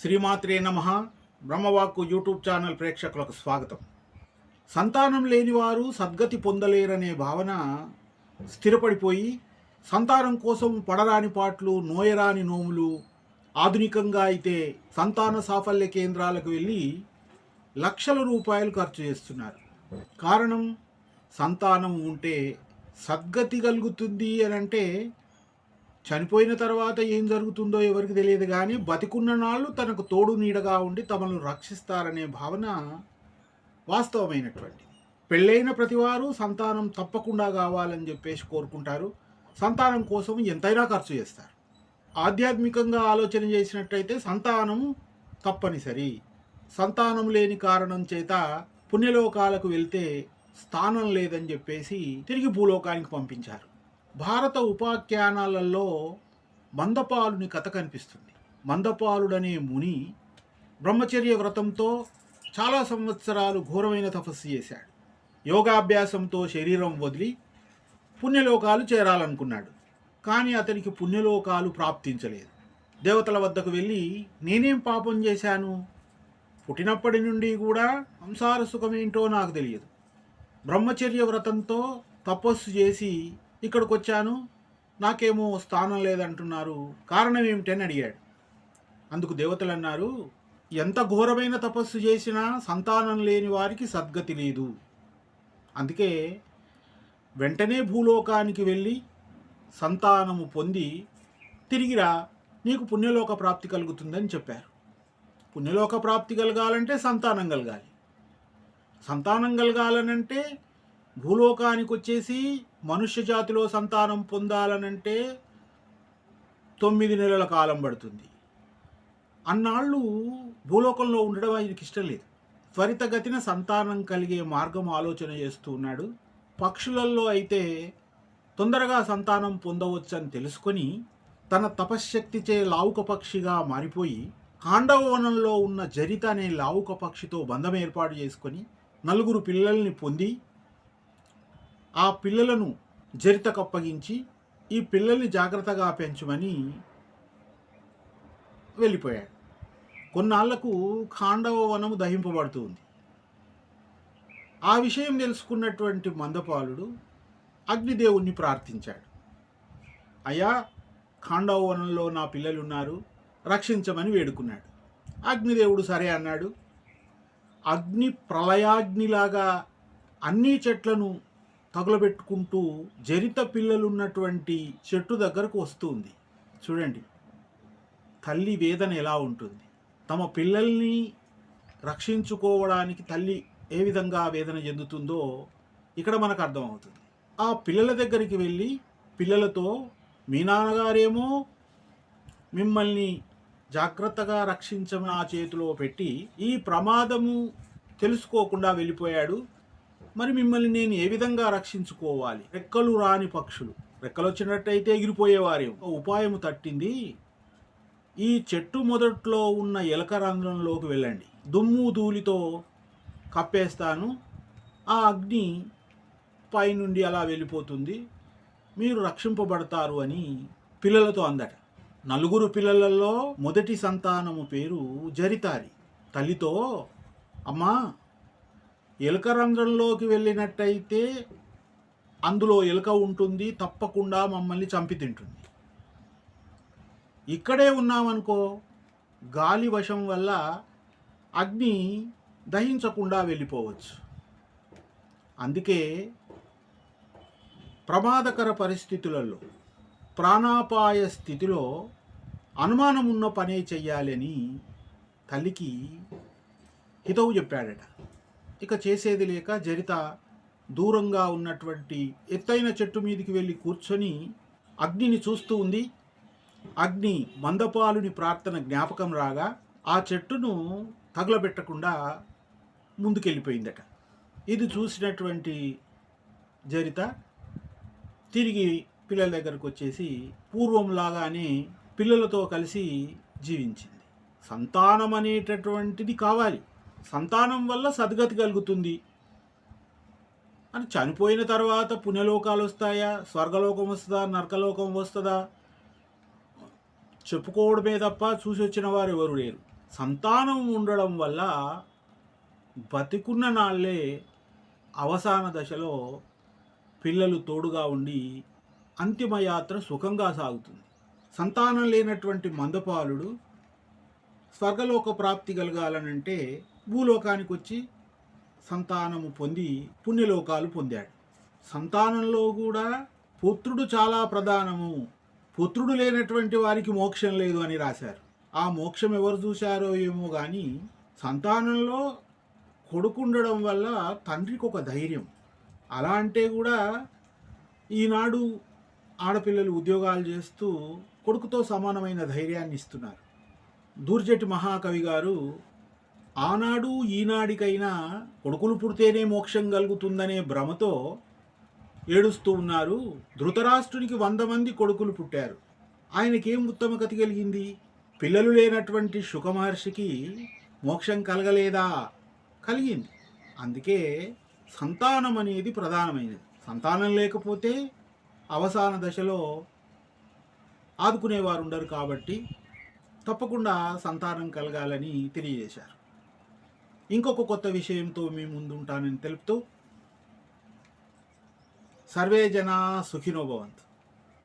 శ్రీమాత్రే నమ. బ్రహ్మవాక్కు YouTube channel ప్రేక్షకులకు స్వాగతం. సంతానం లేనివారు సద్గతి పొందలేరనే భావన స్థిరపడిపోయి సంతానం కోసం పడరాని పాటలు నోయరాని నోములు ఆధునికంగా అయితే సంతాన సాఫల్య కేంద్రాలకు వెళ్ళి లక్షల రూపాయలు ఖర్చు చేస్తున్నారు. కారణం సంతానం ఉంటే సద్గతి కలుగుతుంది అని అంటే చనిపోయిన తర్వాత ఏం జరుగుతుందో ఎవరికి తెలియదు కానీ బతికున్న నాళ్ళు తనకు తోడు నీడగా ఉండి తమను రక్షిస్తారనే భావన వాస్తవమైనటువంటి పెళ్ళైన ప్రతివారు సంతానం తప్పకుండా కావాలని చెప్పేసి కోరుకుంటారు. సంతానం కోసం ఎంతైనా ఖర్చు చేస్తారు. ఆధ్యాత్మికంగా ఆలోచన చేసినట్టయితే సంతానం తప్పనిసరి. సంతానం లేని కారణం చేత పుణ్యలోకాలకు వెళ్తే స్థానం లేదని చెప్పేసి తిరిగి భూలోకానికి పంపించారు. భారత ఉపాఖ్యానాలలో మందపాలుని కథ కనిపిస్తుంది. మందపాలుడనే ముని బ్రహ్మచర్య వ్రతంతో చాలా సంవత్సరాలు ఘోరమైన తపస్సు చేశాడు. యోగాభ్యాసంతో శరీరం వదిలి పుణ్యలోకాలు చేరాలనుకున్నాడు. కానీ అతనికి పుణ్యలోకాలు ప్రాప్తించలేదు. దేవతల వద్దకు వెళ్ళి నేనేం పాపం చేశాను? పుట్టినప్పటి నుండి కూడా సంసార సుఖమేంటో నాకు తెలియదు. బ్రహ్మచర్య వ్రతంతో తపస్సు చేసి ఇక్కడికి వచ్చాను నాకేమో స్థానం లేదంటున్నారు. కారణం ఏమిటని అడిగాడు. అందుకు దేవతలు అన్నారు ఎంత ఘోరమైన తపస్సు చేసినా సంతానం లేని వారికి సద్గతి లేదు. అందుకే వెంటనే భూలోకానికి వెళ్ళి సంతానము పొంది తిరిగిరా నీకు పుణ్యలోక ప్రాప్తి కలుగుతుందని చెప్పారు. పుణ్యలోక ప్రాప్తి కలగాలంటే సంతానం కలగాలి. సంతానం కలగాలనంటే భూలోకానికి వచ్చేసి మనుష్య జాతిలో సంతానం పొందాలనంటే తొమ్మిది నెలల కాలం పడుతుంది. అన్నాళ్ళు భూలోకంలో ఉండడం ఆయనకి ఇష్టం లేదు. త్వరితగతిన సంతానం కలిగే మార్గం ఆలోచన చేస్తూ ఉన్నాడు. పక్షులలో అయితే తొందరగా సంతానం పొందవచ్చని తెలుసుకొని తన తపశ్శక్తిచే లావుక పక్షిగా మారిపోయి కాండవవనంలో ఉన్న జరిత అనే లావుక పక్షితో బంధం ఏర్పాటు చేసుకొని నలుగురు పిల్లల్ని పొంది ఆ పిల్లలను జరిత కప్పగించి ఈ పిల్లల్ని జాగ్రత్తగా పెంచమని వెళ్ళిపోయాడు. కొన్నాళ్ళకు ఖాండవ వనము దహింపబడుతుంది ఆ విషయం తెలుసుకున్నటువంటి మందపాలుడు అగ్నిదేవుణ్ణి ప్రార్థించాడు. అయ్యా ఖాండవ వనంలో నా పిల్లలు ఉన్నారు రక్షించమని వేడుకున్నాడు. అగ్నిదేవుడు సరే అన్నాడు అగ్ని ప్రళయాగ్నిలాగా అన్ని చెట్లను తగులబెట్టుకుంటూ జరిత పిల్లలున్నటువంటి చెట్టు దగ్గరకు వస్తుంది. చూడండి. తల్లి వేదన ఎలా ఉంటుంది? తమ పిల్లల్ని రక్షించుకోవడానికి తల్లి ఏ విధంగా వేదన చెందుతుందో ఇక్కడ మనకు అర్థమవుతుంది. ఆ పిల్లల దగ్గరికి వెళ్ళి పిల్లలతో మీ నాన్నగారేమో మిమ్మల్ని జాగ్రత్తగా రక్షించమని ఆ చేతిలో పెట్టి ఈ ప్రమాదము తెలుసుకోకుండా వెళ్ళిపోయాడు. మరి మిమ్మల్ని నేను ఏ విధంగా రక్షించుకోవాలి? రెక్కలు రాని పక్షులు. రెక్కలు వచ్చినట్టయితే ఎగిరిపోయేవారేమో ఒక ఉపాయము తట్టింది. ఈ చెట్టు మొదట్లో ఉన్న ఎలక రంధ్రంలోకి వెళ్ళండి. దుమ్ము ధూళితో కప్పేస్తాను. ఆ అగ్ని పైనుండి అలా వెళ్ళిపోతుంది. మీరు రక్షింపబడతారు అని పిల్లలతో అందట. నలుగురు పిల్లలలో మొదటి సంతానము పేరు జరితారి. తల్లితో అమ్మా ఎలుక రంగంలోకి వెళ్ళినట్టయితే అందులో ఎలుక ఉంటుంది తప్పకుండా మమ్మల్ని చంపి తింటుంది. ఇక్కడే ఉన్నామనుకో గాలి వశం వల్ల అగ్ని దహించకుండా వెళ్ళిపోవచ్చు. అందుకే ప్రమాదకర పరిస్థితులలో ప్రాణాపాయ స్థితిలో అనుమానం ఉన్న పనే చెయ్యాలని తల్లికి హితవు చెప్పాడట. ఇక చేసేది లేక జరిత దూరంగా ఉన్నటువంటి ఎత్తైన చెట్టు మీదకి వెళ్ళి కూర్చొని అగ్నిని చూస్తూ ఉంది. అగ్ని మందపాలుని ప్రార్థన జ్ఞాపకం రాగా ఆ చెట్టును తగలబెట్టకుండా ముందుకెళ్ళిపోయిందట. ఇది చూసినటువంటి జరిత తిరిగి పిల్లల దగ్గరకు వచ్చేసి పూర్వంలాగానే పిల్లలతో కలిసి జీవించింది. సంతానం అనేటటువంటిది కావాలి. సంతానం వల్ల సద్గతి కలుగుతుంది. అని చనిపోయిన తర్వాత పుణ్యలోకాలు వస్తాయా? స్వర్గలోకం వస్తుందా? నరకలోకం వస్తుందా? చెప్పుకోవడమే తప్ప చూసి వచ్చిన వారు ఎవరు లేరు. సంతానం ఉండడం వల్ల బతికున్న నాళ్ళే అవసాన దశలో పిల్లలు తోడుగా ఉండి అంతిమయాత్ర సుఖంగా సాగుతుంది. సంతానం లేనటువంటి మందపాలుడు స్వర్గలోక ప్రాప్తి కలగాలనంటే భూలోకానికి వచ్చి సంతానము పొంది పుణ్యలోకాలు పొందాడు. సంతానంలో కూడా పుత్రుడు చాలా ప్రధానము. పుత్రుడు లేనటువంటి వారికి మోక్షం లేదు అని రాశారు. ఆ మోక్షం ఎవరు చూశారో ఏమో కానీ సంతానంలో కొడుకుండడం వల్ల తండ్రికి ఒక ధైర్యం. అలా అంటే కూడా ఈనాడు ఆడపిల్లలు ఉద్యోగాలు చేస్తూ కొడుకుతో సమానమైన ధైర్యాన్ని ఇస్తున్నారు. దూర్జటి మహాకవి గారు ఆనాడు ఈనాడికైనా కొడుకులు పుడితేనే మోక్షం కలుగుతుందనే భ్రమతో ఏడుస్తూ ఉన్నారు. ధృతరాష్ట్రునికి వంద మంది కొడుకులు పుట్టారు. ఆయనకేం ఉత్తమ గతి కలిగింది? పిల్లలు లేనటువంటి శుకమహర్షికి మోక్షం కలగలేదా? కలిగింది. అందుకే సంతానం అనేది ప్రధానమైనది. సంతానం లేకపోతే అవసాన దశలో ఆదుకునేవారు ఉండరు కాబట్టి తప్పకుండా సంతానం కలగాలని తెలియజేశారు. ఇంకొక కొత్త విషయంతో మీ ముందు ఉంటానని తెలుపుతూ సర్వే జనా సుఖినో భవంతు.